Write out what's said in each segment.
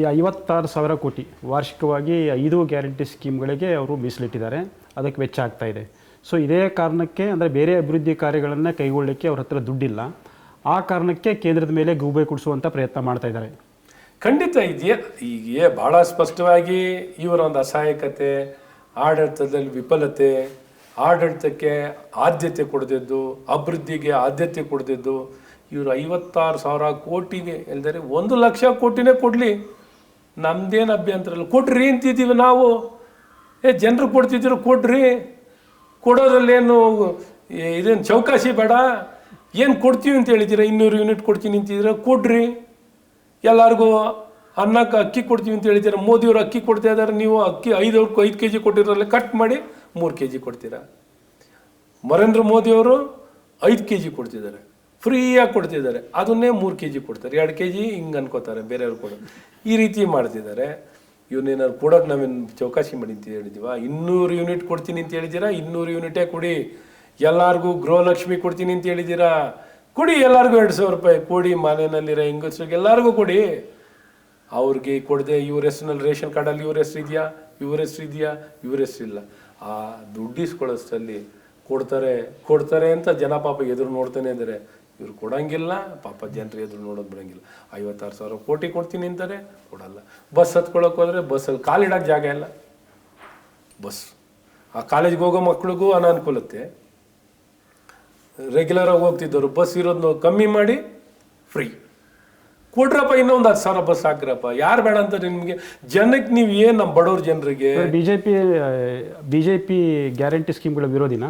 ಈ ಐವತ್ತಾರು ಸಾವಿರ ಕೋಟಿ ವಾರ್ಷಿಕವಾಗಿ ಐದು ಗ್ಯಾರಂಟಿ ಸ್ಕೀಮ್ಗಳಿಗೆ ಅವರು ಮೀಸಲಿಟ್ಟಿದ್ದಾರೆ. ಅದಕ್ಕೆ ವೆಚ್ಚ ಆಗ್ತಾ ಇದೆ. ಸೊ ಇದೇ ಕಾರಣಕ್ಕೆ ಅಂದರೆ ಬೇರೆ ಅಭಿವೃದ್ಧಿ ಕಾರ್ಯಗಳನ್ನು ಕೈಗೊಳ್ಳಲಿಕ್ಕೆ ಅವ್ರ ಹತ್ರ ದುಡ್ಡಿಲ್ಲ. ಆ ಕಾರಣಕ್ಕೆ ಕೇಂದ್ರದ ಮೇಲೆ ಗೂಬೆ ಕೊಡಿಸುವಂಥ ಪ್ರಯತ್ನ ಮಾಡ್ತಾ ಇದ್ದಾರೆ. ಖಂಡಿತ ಇದೆಯಾ? ಈಗ ಭಾಳ ಸ್ಪಷ್ಟವಾಗಿ ಇವರ ಒಂದು ಅಸಹಾಯಕತೆ, ಆಡಳಿತದಲ್ಲಿ ವಿಫಲತೆ, ಆಡಳಿತಕ್ಕೆ ಆದ್ಯತೆ ಕೊಡದಿದ್ದು, ಅಭಿವೃದ್ಧಿಗೆ ಆದ್ಯತೆ ಕೊಡದಿದ್ದು, ಇವರು ಐವತ್ತಾರು ಸಾವಿರ ಕೋಟಿಗೆ ಎಂದರೆ ಒಂದು ಲಕ್ಷ ಕೋಟಿನೇ ಕೊಡಲಿ. ನಮ್ದೇನು ಅಭ್ಯಂತರ ಇಲ್ಲ ಕೊಡ್ರಿ ಅಂತಿದ್ದೀವಿ ನಾವು. ಏ, ಜನರು ಕೊಡ್ತಿದ್ರು ಕೊಡ್ರಿ. ಕೊಡೋದ್ರಲ್ಲೇನು ಇದೇನು ಚೌಕಾಸಿ ಬೇಡ? ಏನು ಕೊಡ್ತೀವಿ ಅಂತ ಹೇಳಿದ್ದೀರಾ? ಇನ್ನೂರು ಯೂನಿಟ್ ಕೊಡ್ತೀನಿ ಅಂತಿದ್ದೀರ? ಕೊಡ್ರಿ. ಎಲ್ಲರಿಗೂ ಅನ್ನಕ್ಕೆ ಅಕ್ಕಿ ಕೊಡ್ತೀವಿ ಅಂತ ಹೇಳಿದ್ದೀರ? ಮೋದಿಯವರು ಅಕ್ಕಿ ಕೊಡ್ತಾ ಇದ್ದಾರೆ. ನೀವು ಅಕ್ಕಿ ಐದು ಐದು ಕೆ ಜಿ ಕೊಟ್ಟಿರೋಲ್ಲ ಕಟ್ ಮಾಡಿ ಮೂರು ಕೆ ಜಿ ಕೊಡ್ತೀರಾ? ನರೇಂದ್ರ ಮೋದಿಯವರು ಐದು ಕೆ ಜಿ ಕೊಡ್ತಿದ್ದಾರೆ. ಫ್ರೀಯಾಗಿ ಕೊಡ್ತಿದ್ದಾರೆ. ಅದನ್ನೇ ಮೂರು ಕೆ ಜಿ ಕೊಡ್ತಾರೆ. ಎರಡು ಕೆ ಜಿ ಹಿಂಗೆ ಅನ್ಕೋತಾರೆ ಬೇರೆಯವ್ರು ಕೊಡೋದು ಈ ರೀತಿ ಮಾಡ್ತಿದ್ದಾರೆ. ಇವನೇನಾದ್ರು ಕೊಡೋಕೆ ನಾವೇನು ಚೌಕಾಸಿ ಮಾಡಿ ಅಂತ ಹೇಳಿದೀವ. ಇನ್ನೂರು ಯೂನಿಟ್ ಕೊಡ್ತೀನಿ ಅಂತ ಹೇಳಿದ್ದೀರಾ ಇನ್ನೂರು ಯೂನಿಟೇ ಕೊಡಿ. ಎಲ್ಲರಿಗೂ ಗೃಹಲಕ್ಷ್ಮಿ ಕೊಡ್ತೀನಿ ಅಂತ ಹೇಳಿದ್ದೀರಾ ಕೊಡಿ ಎಲ್ಲರಿಗೂ ಎರಡು ಸಾವಿರ ರೂಪಾಯಿ. ಕೊಡಿ ಮನೆಯಲ್ಲಿರೋ ಹೆಂಗಸರಿಗೆ ಎಲ್ಲರಿಗೂ ಕೊಡಿ. ಅವ್ರಿಗೆ ಕೊಡದೆ ಇವ್ರ ಹೆಸರಿನಲ್ಲಿ ರೇಷನ್ ಕಾರ್ಡಲ್ಲಿ ಇವ್ರ ಹೆಸರು ಇದೆಯಾ? ಇವ್ರ ಹೆಸರು ಇದೆಯಾ? ಇವ್ರ ಇಲ್ಲ. ಆ ದುಡ್ಡಿಸ್ಕೊಳ್ಳೋಷ್ಟರಲ್ಲಿ ಕೊಡ್ತಾರೆ ಕೊಡ್ತಾರೆ ಅಂತ ಜನ ಪಾಪ ಎದುರು ನೋಡ್ತಾನೆ ಇದ್ದಾರೆ ಇವ್ರು ಕೊಡಂಗಿಲ್ಲ ಪಾಪ ಜನರು ಎದುರು ನೋಡೋದು ಬಿಡೋಂಗಿಲ್ಲ. ಐವತ್ತಾರು ಸಾವಿರ ಕೋಟಿ ಕೊಡ್ತೀನಿ ಅಂತಾರೆ ಕೊಡಲ್ಲ. ಬಸ್ ಹತ್ಕೊಳ್ಳೋಕೆ ಹೋದ್ರೆ ಬಸ್ಸಲ್ಲಿ ಕಾಲಿಡಕ್ಕೆ ಜಾಗ ಇಲ್ಲ. ಬಸ್. ಆ ಕಾಲೇಜ್ಗೆ ಹೋಗೋ ಮಕ್ಕಳಿಗೂ ಅನಾನುಕೂಲತೆ. ರೆಗ್ಯುಲರ್ ಆಗಿ ಹೋಗ್ತಿದ್ದವರು ಬಸ್ ಇರೋದನ್ನ ಕಮ್ಮಿ ಮಾಡಿ ಫ್ರೀ ಕೊಡ್ರಪ್ಪ ಇನ್ನೊಂದು ಹತ್ತು ಸಾವಿರ ಬಸ್ ಹಾಕ್ರಪ್ಪ. ಯಾರು ಬೇಡ ಅಂತ ನಿಮಗೆ? ಜನಕ್ಕೆ ನೀವು ಏನು ನಮ್ಮ ಬಡವ್ರ ಜನರಿಗೆ? B J P B J P guarantee ಸ್ಕೀಮ್ಗಳ ವಿರೋಧಿನ?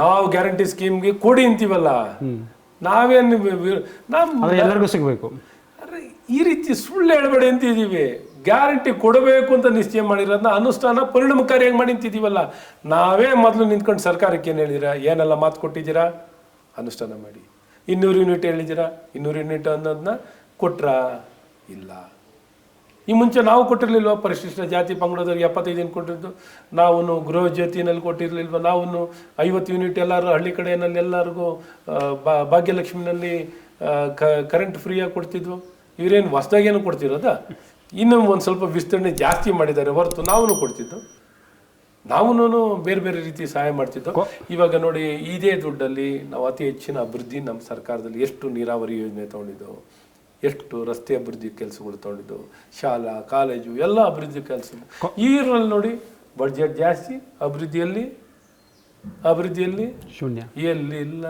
ನಾವು ಗ್ಯಾರಂಟಿ ಸ್ಕೀಮ್ಗೆ ಕೊಡಿ ಅಂತೀವಲ್ಲ. ನಾವೇನು ನಾವು ನಮ್ಮ ಎಲ್ಲರಿಗೂ ಸಿಗಬೇಕು. ಅರೆ, ಈ ರೀತಿ ಸುಳ್ಳು ಹೇಳ್ಬೇಡಿ ಅಂತಿದ್ದೀವಿ. ಗ್ಯಾರಂಟಿ ಕೊಡಬೇಕು ಅಂತ ನಿಶ್ಚಯ ಮಾಡಿರೋದನ್ನ ಅನುಷ್ಠಾನ ಪರಿಣಾಮಕಾರಿಯಾಗಿ ಮಾಡಿ ಅಂತಿದ್ದೀವಲ್ಲ. ನಾವೇ ಮೊದಲು ನಿಂತ್ಕೊಂಡು ಸರ್ಕಾರಕ್ಕೆ ಏನು ಹೇಳಿದಿರಾ? ಏನೆಲ್ಲ ಮಾತು ಕೊಟ್ಟಿದ್ದೀರಾ? ಅನುಷ್ಠಾನ ಮಾಡಿ. ಇನ್ನೂರು ಯೂನಿಟ್ ಹೇಳಿದ್ದೀರಾ? ಇನ್ನೂರು ಯೂನಿಟ್ ಅನ್ನೋದನ್ನ ಕೊಟ್ರಾ? ಇಲ್ಲ. ಈ ಮುಂಚೆ ನಾವು ಕೊಟ್ಟಿರಲಿಲ್ವ? ಪರಿಶಿಷ್ಟ ಜಾತಿ ಪಂಗಡದವ್ರಿಗೆ ಎಪ್ಪತ್ತೈದು ದಿನ ಕೊಟ್ಟಿದ್ದು? ನಾವು ಗೃಹ ಜ್ಯೋತಿನಲ್ಲಿ ಕೊಟ್ಟಿರಲಿಲ್ವ? ನಾವು ಐವತ್ತು ಯೂನಿಟ್ ಎಲ್ಲರೂ ಹಳ್ಳಿ ಕಡೆಯಲ್ಲಿ ಎಲ್ಲರಿಗೂ ಭಾಗ್ಯಲಕ್ಷ್ಮಿನಲ್ಲಿ ಕರೆಂಟ್ ಫ್ರೀಯಾಗಿ ಕೊಡ್ತಿದ್ವು. ಇವರೇನು ಹೊಸ್ದಾಗೇನು ಕೊಡ್ತಿರೋದ? ಇನ್ನೂ ಒಂದು ಸ್ವಲ್ಪ ವಿಸ್ತರಣೆ ಜಾಸ್ತಿ ಮಾಡಿದ್ದಾರೆ ಹೊರತು ನಾವು ಕೊಡ್ತಿದ್ದು. ನಾವು ಬೇರೆ ಬೇರೆ ರೀತಿ ಸಹಾಯ ಮಾಡ್ತಿದ್ದೋ. ಇವಾಗ ನೋಡಿ ಇದೇ ದುಡ್ಡಲ್ಲಿ ನಾವು ಅತಿ ಹೆಚ್ಚಿನ ಅಭಿವೃದ್ಧಿ ನಮ್ಮ ಸರ್ಕಾರದಲ್ಲಿ ಎಷ್ಟು ನೀರಾವರಿ ಯೋಜನೆ ತಗೊಂಡಿದ್ದು. ಎಷ್ಟು ರಸ್ತೆ ಅಭಿವೃದ್ಧಿ ಕೆಲಸಗಳು ತಗೊಂಡಿದ್ದು ಶಾಲಾ ಕಾಲೇಜು ಎಲ್ಲ ಅಭಿವೃದ್ಧಿ ಕೆಲಸ ಈರಲ್ಲಿ ನೋಡಿ ಬಡ್ಜೆಟ್ ಜಾಸ್ತಿ ಅಭಿವೃದ್ಧಿಯಲ್ಲಿ ಅಭಿವೃದ್ಧಿಯಲ್ಲಿ ಶೂನ್ಯ. ಎಲ್ಲಿ ಇಲ್ಲ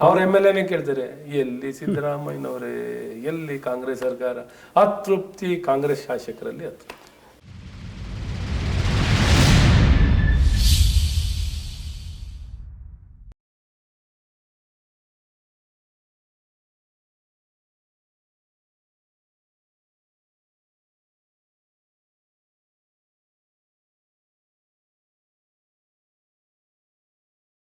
ಅವ್ರ ಎಂ ಎಲ್ ಎನೇ ಕೇಳ್ತಾರೆ ಎಲ್ಲಿ ಸಿದ್ದರಾಮಯ್ಯನವರೇ ಎಲ್ಲಿ ಕಾಂಗ್ರೆಸ್ ಸರ್ಕಾರ? ಅತೃಪ್ತಿ ಕಾಂಗ್ರೆಸ್ ಶಾಸಕರಲ್ಲಿ ಅತೃಪ್ತಿ.